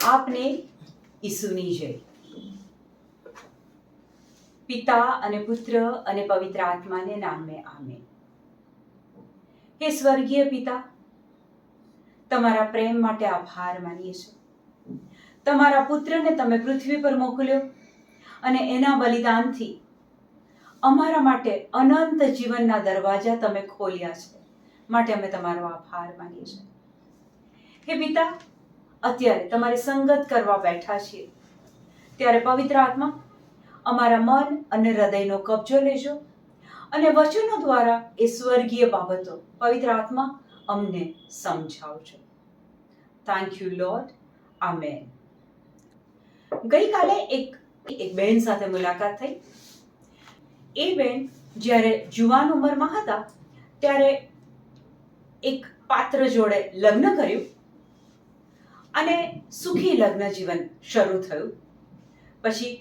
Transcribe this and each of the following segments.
આપને ઈસુની જય. પિતા અને પુત્ર અને પવિત્ર આત્માને નામે આમે હે સ્વર્ગીય પિતા, તમારા પ્રેમ માટે આભાર માનીએ છીએ. તમારા પુત્રને તમે પૃથ્વી પર મોકલ્યો અને એના બલિદાનથી અમારા માટે અનંત જીવનના દરવાજા તમે ખોલ્યા છે. માટે અમે તમારો આભાર માનીએ છીએ. હે પિતા અત્યારે તમારી સંગત કરવા બેઠા છીએ. ત્યારે પવિત્ર આત્મા, અમારા મન અને હૃદયનો કબજો લેજો અને વચનો દ્વારા એ સ્વર્ગીય બાબતો પવિત્ર આત્મા અમને સમજાવજો. થેન્ક યુ લોર્ડ આમેન ગઈકાલે એક એક બહેન સાથે મુલાકાત થઈ. એ બેન જ્યારે જુવાન ઉંમરમાં હતા, ત્યારે એક પાત્ર જોડે લગ્ન કર્યું. અને સુખી લગ્ન જીવન શરૂ થયું. પછી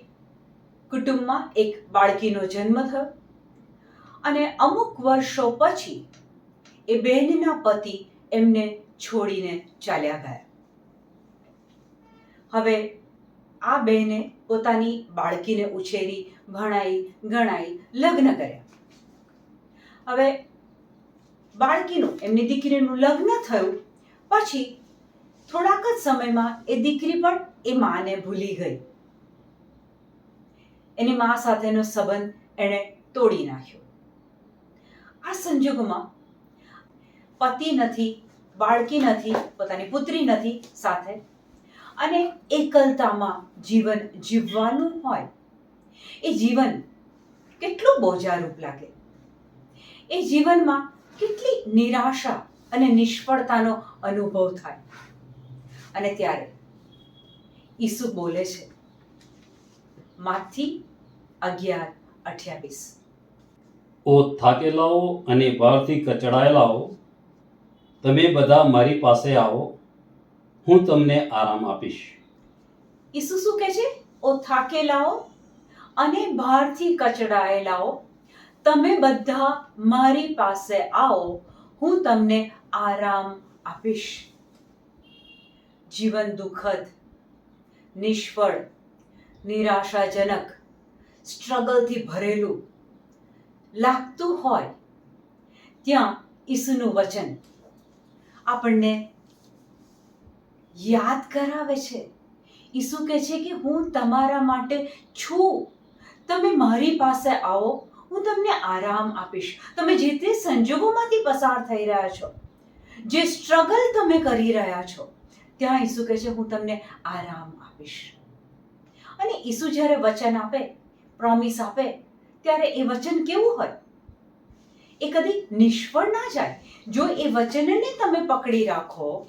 કુટુંબમાં એક બાળકીનો જન્મ થયો અને અમુક વર્ષો પછી એ બહેનના પતિ એમને છોડીને ચાલ્યા ગયા. હવે આ બહેને પોતાની બાળકીને ઉછેરી, ભણાઈ, ગણાઈ, લગ્ન કર્યા. હવે બાળકીનું, એમની દીકરીનું લગ્ન થયું, પછી થોડાક જ સમયમાં એ દીકરી પણ એ માને ભૂલી ગઈ. એની મા સાથેનો સંબંધ એણે તોડી નાખ્યો. આ સંજોગોમાં પતિ નથી, બાળકી નથી, પોતાની પુત્રી નથી સાથે અને એકલતામાં જીવન જીવવાનું હોય, એ જીવન કેટલું બોજારૂપ લાગે. એ જીવનમાં કેટલી નિરાશા અને નિષ્ફળતાનો અનુભવ થાય. અને ત્યારે ઈસુ બોલે છે માથી અગિયાર અઠ્યાવીસ. ઓ થાકેલાઓ અને ભારથી કચડાયેલાઓ તમે બધા મારી પાસે આવો હું તમને આરામ આપીશ. ઈસુ શું કહે છે? ઓ થાકેલાઓ અને ભારથી કચડાયેલાઓ તમે બધા મારી પાસે આવો હું તમને આરામ આપીશ. જીવન દુઃખદ, નિષ્ફળ, નિરાશાજનક, સ્ટ્રગલથી ભરેલું લાગતું હોય ત્યાં ઈસુનું વચન આપણને યાદ કરાવે છે. ઈસુ કહે છે કે હું તમારા માટે છું. તમે મારી પાસે આવો, હું તમને આરામ આપીશ. તમે જે તે સંજોગોમાંથી પસાર થઈ રહ્યા છો, જે સ્ટ્રગલ તમે કરી રહ્યા છો ત્યાં ઈસુ કહે છે, હું તમને આરામ આપીશ. અને ઈસુ જ્યારે વચન આપે પ્રોમિસ આપે, ત્યારે એ વચન કેવું હોય? એ કદી નિષ્ફળ ના જાય. જો એ વચનને તમે પકડી રાખો,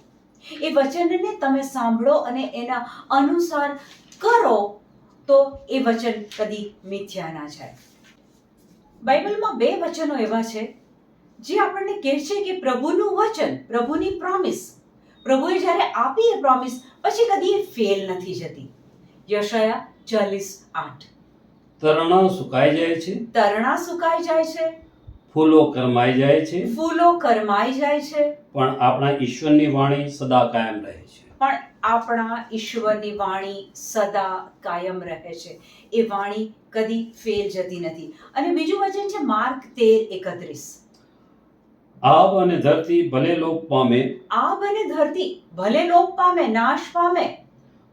એ વચનને તમે સાંભળો અને એના અનુસાર કરો, તો એ વચન કદી મિથ્યા ના જાય. બાઇબલમાં બે વચનો એવા છે, જે આપણને કહે છે કે પ્રભુનું વચન, પ્રભુની પ્રોમિસ પ્રભુએ જ્યારે આપી એ પ્રોમિસ પછી કદી એ ફેલ નથી જતી. યશયા ચાલીસ આઠ. તરણા સુકાઈ જાય છે? તરણા સુકાઈ જાય છે. ફૂલો કરમાઈ જાય છે? ફૂલો કરમાઈ જાય છે. પણ આપણા ઈશ્વરની વાણી સદા કાયમ રહે છે. પણ આપણા ઈશ્વરની વાણી સદા કાયમ રહે છે. એ વાણી કદી ફેલ જતી નથી. અને બીજું વચન છે માર્ક તેર એકત્રીસ. આબ અને ધરતી ભલે લોપ પામે. આબ અને ધરતી ભલે લોપ પામે નાશ પામે.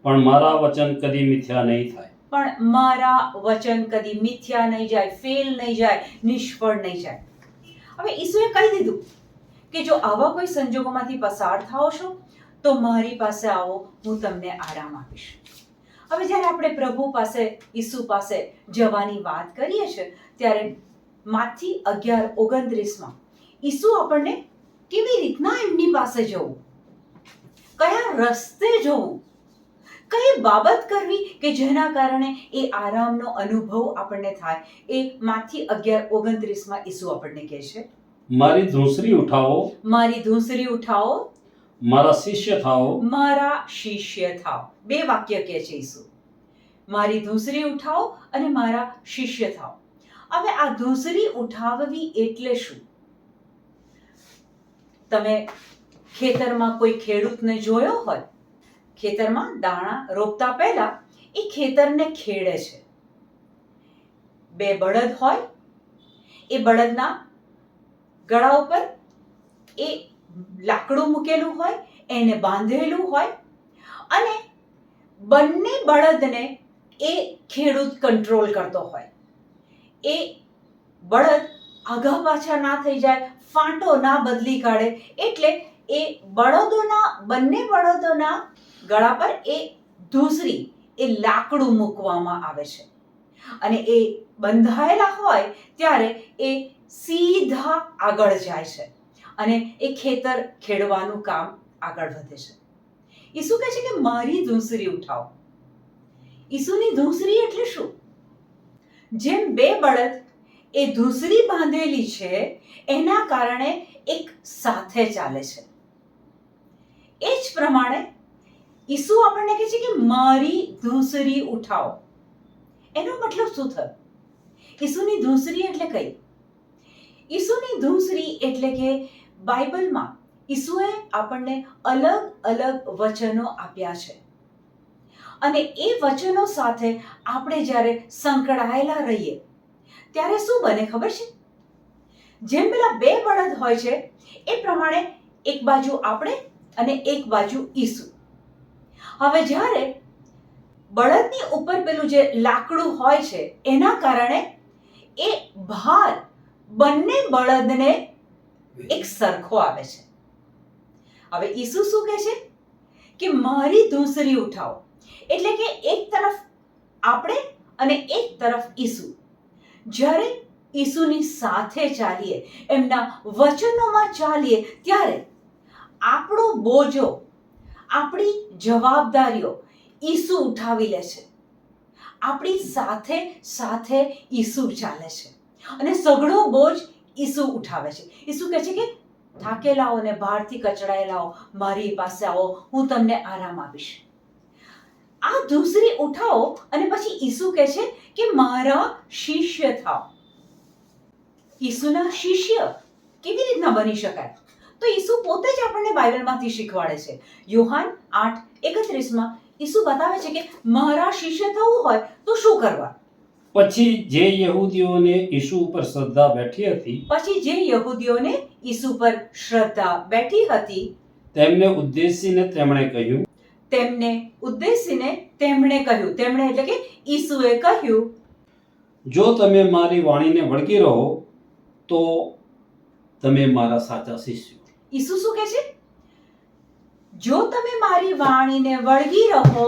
પણ મારા વચન કદી મિથ્યા નહીં થાય. પણ મારા વચન કદી મિથ્યા નહીં જાય ફેલ નહીં જાય નિષ્ફળ નહીં જાય. હવે ઈસુએ કહી દીધું કે જો આવા કોઈ સંજોગોમાંથી પસાર થાઓ છો તો મારી પાસે આવો હું તમને આરામ આપીશ. હવે જ્યારે આપણે પ્રભુ પાસે ઈસુ પાસે જવાની વાત કરીએ છીએ ત્યારે માથી અગિયાર ઓગણત્રીસમાં ઈસુ આપણને કેવી રીતના એમની પાસે જવું? કયા રસ્તે જવું? કઈ બાબત કરવી કે જેના કારણે એ આરામનો અનુભવ આપણને થાય? એ માથી અગિયાર ઓગણત્રીસમાં ઈસુ આપણને કહે છે. મારી ધૂંસરી ઉઠાવો. મારી ધૂંસરી ઉઠાવો. મારા શિષ્ય થાઓ. મારા શિષ્ય થાવ બે વાક્ય કહે છે ઈસુ. મારી ધૂંસરી ઉઠાવો અને મારા શિષ્ય થાવ હવે આ ધૂંસરી ઉઠાવવી એટલે શું? તમે ખેતરમાં કોઈ ખેડૂતને જોયો હોય, ખેતરમાં દાણા રોપતા પહેલા એ ખેતરને ખેડે છે. બે બળદ હોય, એ બળદના ગળા ઉપર એ લાકડું મૂકેલું હોય, એને બાંધેલું હોય અને બંને બળદને એ ખેડૂત કંટ્રોલ કરતો હોય. એ બળદ આગા પાછા ના થઈ જાય, ફાંટો ના બદલી કાઢે. એટલે એ બળદોના, બંને બળદોના ગળા પર એ ધૂસરી, એ લાકડું મૂકવામાં આવે છે. અને એ બંધાયેલા હોય ત્યારે એ સીધા આગળ જાય છે. અને એ ખેતર ખેડવાનું કામ આગળ વધે છે. ઈસુ કહે છે કે મારી ધૂંસરી ઉઠાવો. ઈસુની ધૂંસરી એટલે શું? જેમ બે બળદ એ ધૂસરી બાંધેલી છે, એના કારણે એક સાથે ચાલે છે. એ જ પ્રમાણે ઈસુ આપણને કહે છે કે મારી ધૂસરી ઉઠાવો એનો મતલબ શું થયો? ઈસુની ધૂસરી એટલે કઈ? ઈસુની ધૂસરી એટલે કે બાઇબલમાં ઈસુએ આપણને અલગ અલગ વચનો આપ્યા છે. અને એ વચનો સાથે આપણે જ્યારે સંકળાયેલા રહીએ ત્યારે શું બને ખબર છે? જેમ પેલા બે બળદ હોય છે, એ પ્રમાણે એક બાજુ આપણે અને એક બાજુ ઈસુ. હવે જ્યારે બળદની ઉપર પેલું જે લાકડું હોય છે, એના કારણે એ ભાર બંને બળદને એક સરખો આવે છે. હવે ઈસુ શું કહે છે? કે મારી ધૂસરી ઉઠાવો. એટલે કે એક તરફ આપણે અને એક તરફ ઈસુ. જ્યારે ઈસુની સાથે ચાલીએ, એમના વચનોમાં ચાલીએ, ત્યારે આપણો બોજો, આપણી જવાબદારીઓ ઈસુ ઉઠાવી લે છે. આપણી સાથે સાથે ઈસુ ચાલે છે. અને સઘળો બોજ ઈસુ ઉઠાવે છે. ઈસુ કહે છે કે થાકેલાઓ ને બહારથી કચડાયેલાઓ મારી પાસે આવો, હું તમને આરામ આપીશ. આ ધુસરી ઉઠાવો અને પછી ઈસુ કહે છે કે મારા શિષ્ય થાઓ. ઈસુના શિષ્ય કેવી રીતના બની શકાય? તો ઈસુ પોતે જ આપણને બાઇબલમાંથી શીખવાડે છે. યોહાન આઠ એકત્રીસમાં ઈસુ બતાવે છે કે મારા શિષ્ય થવું હોય તો શું કરવા? પછી જે યહૂદીઓને ઈસુ ઉપર શ્રદ્ધા બેઠી હતી પછી જે યહૂદીઓને ઈસુ પર શ્રદ્ધા બેઠી હતી તેમને ઉદ્દેશીને તેમણે કહ્યું તેમને ઉદ્દેશીને તેમણે કહ્યું. તેમણે એટલે કે ઈસુએ કહ્યું. જો તમે મારી વાણીને વળગી રહો તો તમે મારા સાચા શિષ્યો. ઈસુ શું કહે છે? જો તમે મારી વાણીને વળગી રહો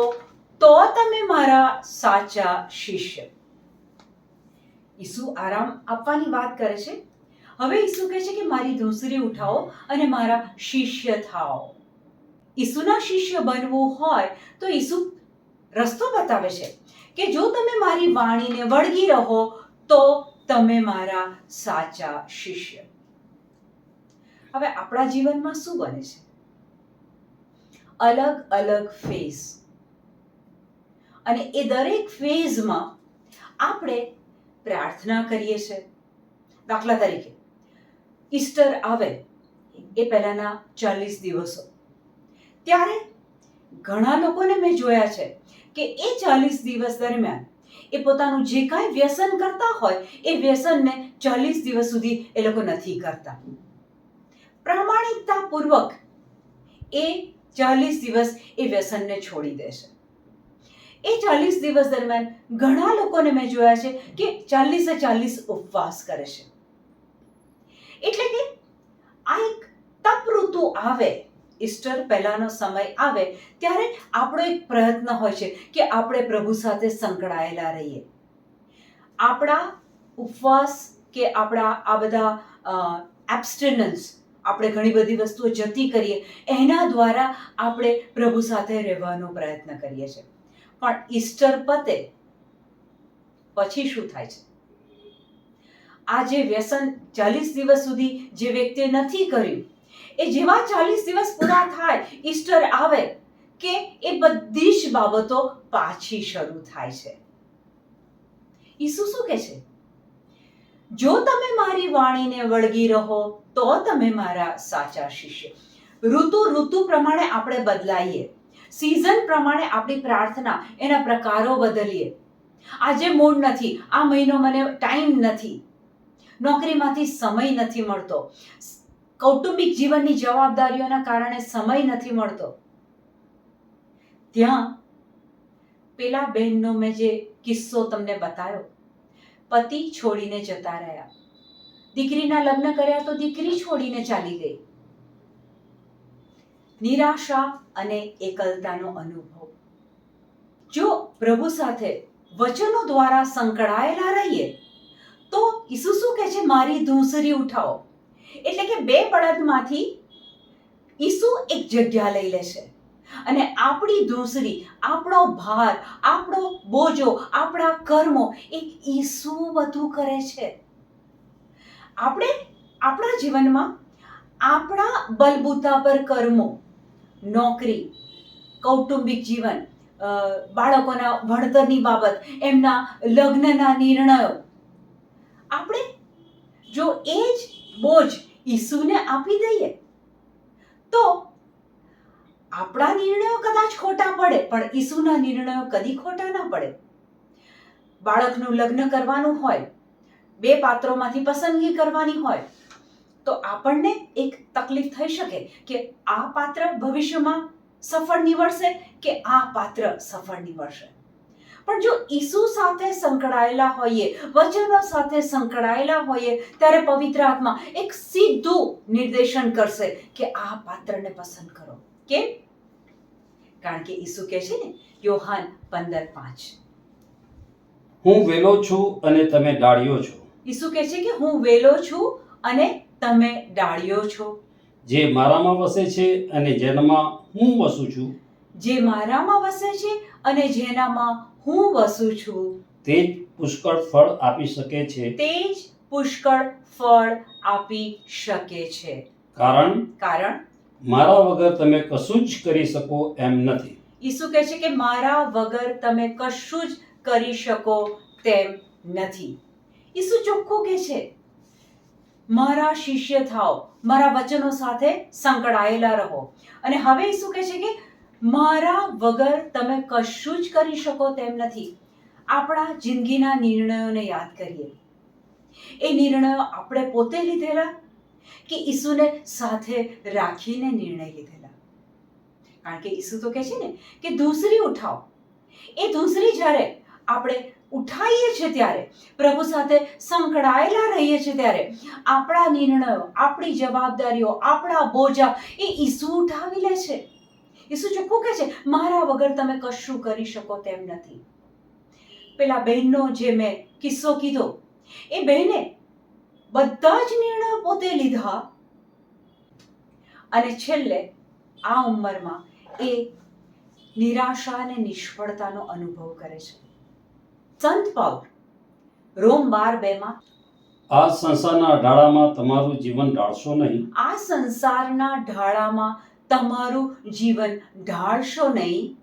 તો તમે મારા સાચા શિષ્ય. ઈસુ આરામ આપવાની વાત કરે છે. હવે ઈસુ કહે છે કે મારી ધૂસરી ઉઠાવો અને મારા શિષ્ય થાઓ. ઈસુના શિષ્ય બનવું હોય તો ઈસુ રસ્તો બતાવે છે કે જો તમે મારી વાણીને વળગી રહો તો તમે મારા સાચા શિષ્ય. હવે આપણા જીવનમાં શું બને છે? અલગ અલગ ફેઝ. અને એ દરેક ફેઝમાં આપણે પ્રાર્થના કરીએ છીએ. દાખલા તરીકે, ઈસ્ટર આવે એ પહેલાના ચાલીસ દિવસો. ત્યારે ઘણા લોકોને મેં જોયા છે કે એ ચાલીસ દિવસ દરમિયાન એ પોતાનું જે કાંઈ વ્યસન કરતા હોય, એ વ્યસનને ચાલીસ દિવસ સુધી એ લોકો નથી કરતા. પ્રામાણિકતાપૂર્વક એ ચાલીસ દિવસ એ વ્યસનને છોડી દેશે એ ચાલીસ દિવસ દરમિયાન ઘણા લોકોને મેં જોયા છે કે ચાલીસે ચાલીસ ઉપવાસ કરે છે. એટલે કે આ એક તપ ઋતુ આવે ઈસ્ટર પહેલાનો સમય આવે ત્યારે આપણો એક પ્રયત્ન હોય છે કે આપણે પ્રભુ સાથે સંકળાયેલા રહીએ. આપણા ઉપવાસ કે આપણા આ બધા એબ્સ્ટિનન્સ આપણે ઘણી બધી વસ્તુઓ જતી કરીએ, એના દ્વારા આપણે પ્રભુ સાથે રહેવાનો પ્રયત્ન કરીએ છીએ. પણ ઈસ્ટર પતે પછી શું થાય છે? આ જે વ્યસન ચાલીસ દિવસ સુધી જે વ્યક્તિએ નથી કર્યું એ જેવા ચાલીસ દિવસ પૂરા થાય, ઈસ્ટર આવે, કે એ બધી જ બાબતો પાછી શરૂ થાય છે. ઈસુ શું કહે છે? જો તમે મારી વાણીને વળગી રહો, તો તમે મારા સાચા શિષ્ય. ઋતુ ઋતુ પ્રમાણે આપણે બદલાઈએ. સિઝન પ્રમાણે આપણી પ્રાર્થના એના પ્રકારો બદલીએ. આજે મૂડ નથી, આ મહિનો મને ટાઈમ નથી. નોકરીમાંથી સમય નથી મળતો. કૌટુંબિક જીવનની જવાબદારીઓના કારણે સમય નથી મળતો. ત્યાં પેલા બહેનનો મેં જે કિસ્સો તમને બતાવ્યો પતિ છોડીને જતા રહ્યા. દીકરીના લગ્ન કર્યા તો દીકરી છોડીને ચાલી ગઈ. નિરાશા અને એકલતાનો અનુભવ. જો પ્રભુ સાથે વચનો દ્વારા સંકળાયેલા રહીએ, તો ઈસુ શું કહે છે, મારી ધૂંસરી ઉઠાવો. એટલે કે બે બળદમાંથી ઈસુ એક જગ્યા લઈ લેશે. અને આપણી ધૂંસરી આપણો ભાર, આપણો બોજો, આપણા કર્મો એ ઈસુ બધું કરે છે. આપણે આપણા જીવનમાં આપણા બલબૂતા પર કર્મો, નોકરી, કૌટુંબિક જીવન બાળકોના ભણતરની બાબત, એમના લગ્નના નિર્ણયો. આપણે જો એ જ બોજ ઈસુને આપી દઈએ. તો આપણા નિર્ણયો કદાચ ખોટા પડે, પણ ઈસુના નિર્ણયો કદી ખોટા ના પડે. બાળકનું લગ્ન કરવાનું હોય, બે પાત્રોમાંથી પસંદગી કરવાની હોય, તો આપણને એક તકલીફ થઈ શકે કે આ પાત્ર ભવિષ્યમાં સફળ નીવડશે કે આ પાત્ર સફળ નીવડશે. પણ જો ઈસુ સાથે સંકળાયેલા હોઈએ વચનો સાથે સંકળાયેલા હોઈએ ત્યારે પવિત્ર આત્મા એક સીધું નિર્દેશન કરશે કે આ પાત્રને પસંદ કરો. કે કારણ કે ઈસુ કહે છે ને યોહાન પંદર પાંચ. હું વેલો છું અને તમે ડાળીઓ છો. ઈસુ કહે છે કે હું વેલો છું અને તમે ડાળીઓ છો. જે મારામાં વસે છે અને જેનામાં હું વસું છું. જે મારામાં વસે છે અને જેનામાં હું વસું છું. તે જ પુષ્કળ ફળ આપી શકે છે. તે જ પુષ્કળ ફળ આપી શકે છે. કારણ? કારણ? મારા વગર તમે કશું જ કરી શકો એમ નથી. ઈસુ કહે છે કે મારા વગર તમે કશું જ કરી શકો તેમ નથી. ઈસુ ચોખ્ખું કહે છે મારા શિષ્ય થાઓ મારા વચનો સાથે સંકળાયેલા રહો. અને હવે ઈસુ કહે છે કે મારા વગર તમે કશું જ કરી શકો તેમ નથી. આપણા જિંદગીના નિર્ણયોને યાદ કરીએ. એ નિર્ણયો આપણે પોતે લીધેલા કે ઈસુને સાથે રાખીને નિર્ણય લીધેલા? કારણ કે ઈસુ તો કહે છે ને કે ધૂસરી ઉઠાવો એ ધૂસરી જ્યારે આપણે ઉઠાઈએ છીએ ત્યારે, પ્રભુ સાથે સંકળાયેલા રહીએ છીએ ત્યારે, આપણા નિર્ણયો, આપણી જવાબદારીઓ, આપણા બોજા એ ઈસુ ઉઠાવી લે છે. ઈસુ ચોખ્ખું કહે છે મારા વગર તમે કશું કરી શકો તેમ નથી. પેલા બહેનનો જે મેં કિસ્સો કીધો એ બહેને બધા જ નિર્ણયો પોતે લીધા અને છેલ્લે આ ઉંમરમાં એ નિરાશા અને નિષ્ફળતાનો અનુભવ કરે છે. સંત પાઉલ રોમ બાર બેમાં આ સંસારના ઢાળામાં તમારું જીવન ઢાળશો નહીં. આ સંસારના ઢાળામાં તમારું જીવન ઢાળશો નહીં.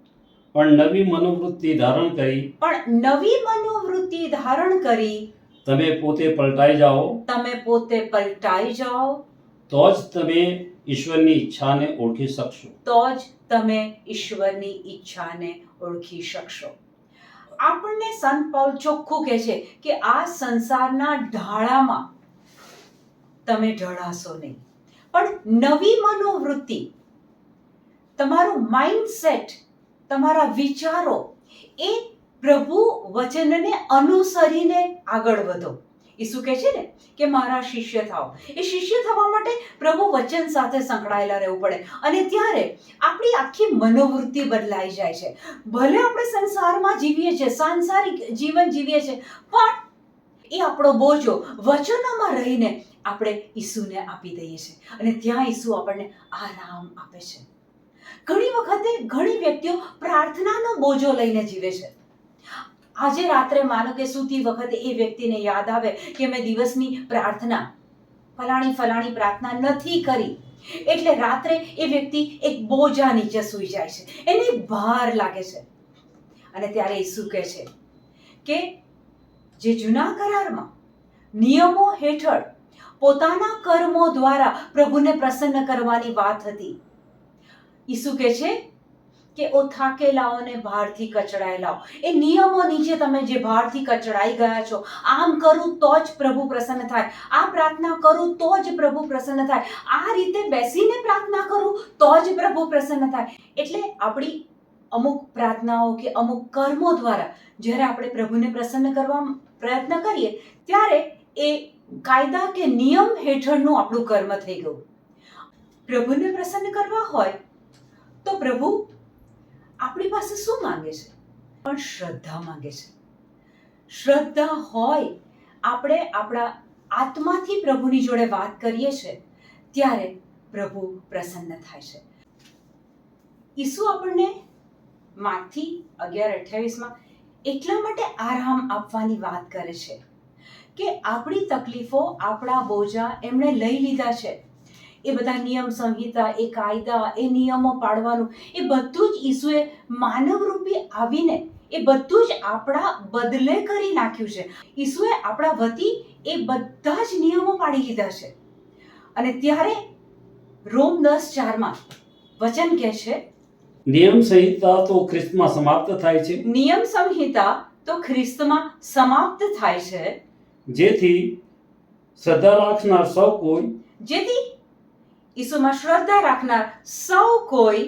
પણ નવી મનોવૃત્તિ ધારણ કરી. પણ નવી મનોવૃત્તિ ધારણ કરી. તમે પોતે પલટાઈ જાઓ. તમે પોતે પલટાઈ જાઓ. તો જ તમે ઈશ્વરની ઈચ્છાને ઓળખી શકશો. તો જ તમે ઈશ્વરની ઈચ્છાને ઓળખી શકશો. આપણને સંત પાઉલ ચોખ્ખું કહે છે કે આ સંસારના ઢાળામાં તમે ઢળાશો નહીં. પણ નવી મનોવૃત્તિ તમારું માઇન્ડસેટ તમારા વિચારો એ પ્રભુ વચનને અનુસરીને આગળ વધો. ઈસુ કહે છે ને કે મારા શિષ્ય થાઓ. એ શિષ્ય થવા માટે પ્રભુ વચન સાથે સંકળાયેલા રહેવું પડે. અને ત્યારે આપણી આખી મનોવૃત્તિ બદલાઈ જાય છે. ભલે આપણે સંસારમાં જીવીએ છીએ, સાંસારિક જીવન જીવીએ છીએ, પણ એ આપણો બોજો વચનોમાં રહીને આપણે ઈસુને આપી દઈએ છીએ. અને ત્યાં ઈસુ આપણને આરામ આપે છે. ઘણી વખતે ઘણી વ્યક્તિઓ પ્રાર્થનાનો બોજો લઈને જીવે છે. આજે રાત્રે માનો કે સૂતી વખતે એ વ્યક્તિને યાદ આવે કે મેં દિવસની પ્રાર્થના ફલાણી ફલાણી પ્રાર્થના નથી કરી. એટલે રાત્રે એ વ્યક્તિ એક બોજા નીચે સૂઈ જાય છે. એને ભાર લાગે છે. અને ત્યારે ઈસુ કહે છે કે જે જૂના કરારમાં નિયમો હેઠળ પોતાના કર્મો દ્વારા પ્રભુને પ્રસન્ન કરવાની વાત હતી ઈસુ કહે છે કે ઓ થાકેલાઓને ભારથી કચડાયેલાઓ એ નિયમો નીચે તમે જે ભારથી કચડાઈ ગયા છો, આમ કરું તો જ પ્રભુ પ્રસન્ન થાય. આ પ્રાર્થના કરું તો જ પ્રભુ પ્રસન્ન થાય. આ રીતે બેસીને પ્રાર્થના કરું તો જ પ્રભુ પ્રસન્ન થાય. એટલે આપણી અમુક પ્રાર્થનાઓ કે અમુક કર્મો દ્વારા જ્યારે આપણે પ્રભુને પ્રસન્ન કરવા પ્રયત્ન કરીએ, ત્યારે એ કાયદા કે નિયમ હેઠળનું આપણું કર્મ થઈ ગયું. પ્રભુને પ્રસન્ન કરવા હોય તો પ્રભુ, આપણી પાસે શું માંગે છે? પણ શ્રદ્ધા માંગે છે. શ્રદ્ધા હોય, આપણે આપણા આત્માથી પ્રભુની જોડે વાત કરીએ છીએ ત્યારે પ્રભુ પ્રસન્ન થાય છે. ઈસુ આપણને માથી અગિયાર, અઠ્યાવીસમાં એટલા માટે આરામ આપવાની વાત કરે છે કે આપણી તકલીફો, આપણા બોજા એમણે લઈ લીધા છે. એ બધા નિયમ સંહિતા એ કાયદા એ નિયમો પાડવાનું એ બધું જ ઈસુએ માનવ રૂપી આવીને એ બધું જ આપણા બદલે કરી નાખ્યું છે. ઈસુએ આપણા વતી એ બધા જ નિયમો પાડી લીધા છે. અને ત્યારે રોમ દસ ચારમાં વચન કહે છે નિયમ સંહિતા તો ખ્રિસ્તમાં સમાપ્ત થાય છે. નિયમ સંહિતા તો ખ્રિસ્તમાં સમાપ્ત થાય છે. જેથી સદા રાખનાર સૌ કોઈ જેથી ઈસુમાં શ્રદ્ધા રાખનાર સૌ કોઈ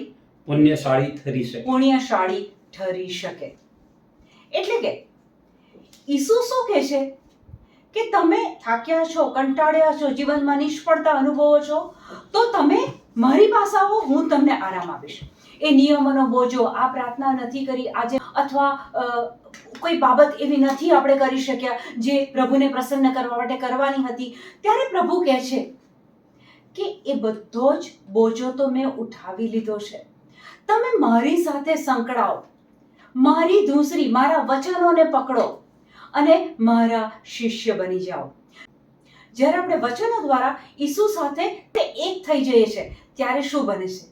પુણ્યશાળી ઠરી શકે. પુણ્યશાળી ઠરી શકે. એટલે કે ઈસુ શું કહે છે? કે તમે થાક્યા છો કંટાળ્યા છો જીવનમાં નિષ્ફળતા અનુભવો છો તો તમે મારી પાસે આવો હું તમને આરામ આપીશ. એ નિયમોનો બોજો આ પ્રાર્થના નથી કરી આજે અથવા કોઈ બાબત એવી નથી આપણે કરી શક્યા જે પ્રભુને પ્રસન્ન કરવા માટે કરવાની હતી. ત્યારે પ્રભુ કહે છે કે એ બધો જ બોજો તો મેં ઉઠાવી લીધો છે. તમે મારી સાથે સંકળાઓ મારી ધૂસરી, મારા વચનોને પકડો અને મારા શિષ્ય બની જાઓ. જ્યારે આપણે વચનો દ્વારા ઈસુ સાથે તે એક થઈ જઈએ છીએ ત્યારે શું બને છે?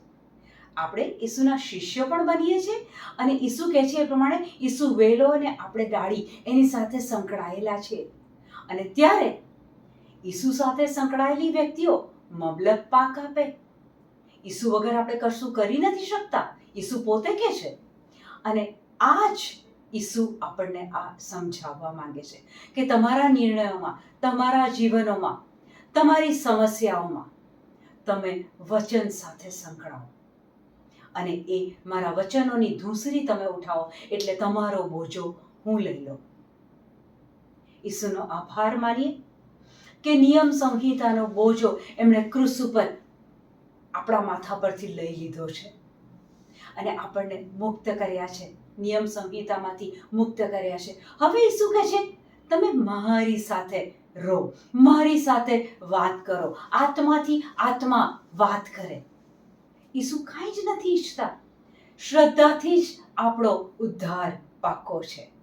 આપણે ઈસુના શિષ્ય પણ બનીએ છીએ અને ઈસુ કહે છે એ પ્રમાણે ઈસુ વેલો અને આપણે ડાળી એની સાથે સંકળાયેલા છે અને ત્યારે ઈસુ સાથે સંકળાયેલી વ્યક્તિઓ મબલક પાક આપે. ઈસુ વગર આપણે કશું કરી નથી શકતા. ઈસુ પોતે કે છે. અને આ જ ઈસુ આપણને આ સમજાવવા માંગે છે કે તમારા નિર્ણયોમાં, તમારા જીવનોમાં, તમારી સમસ્યાઓમાં તમે વચન સાથે સંકળાવો. અને એ મારા વચનોની ધૂસરી તમે ઉઠાવો એટલે તમારો બોજો હું લઈ લઉં. ઈસુનો આભાર માનીએ. કે નિયમ સંહિતાનો બોજો એમણે ક્રુસ ઉપર આપણા માથા પરથી લઈ લીધો છે. અને આપણને મુક્ત કર્યા છે. નિયમ સંહિતામાંથી મુક્ત કર્યા છે. હવે શું કહે છે? તમે મારી સાથે રહો. મારી સાથે વાત કરો. આત્માથી આત્મા વાત કરે. ઈસુ કાંઈ જ નથી ઈચ્છતા? શ્રદ્ધાથી જ આપણો ઉદ્ધાર પાકો છે.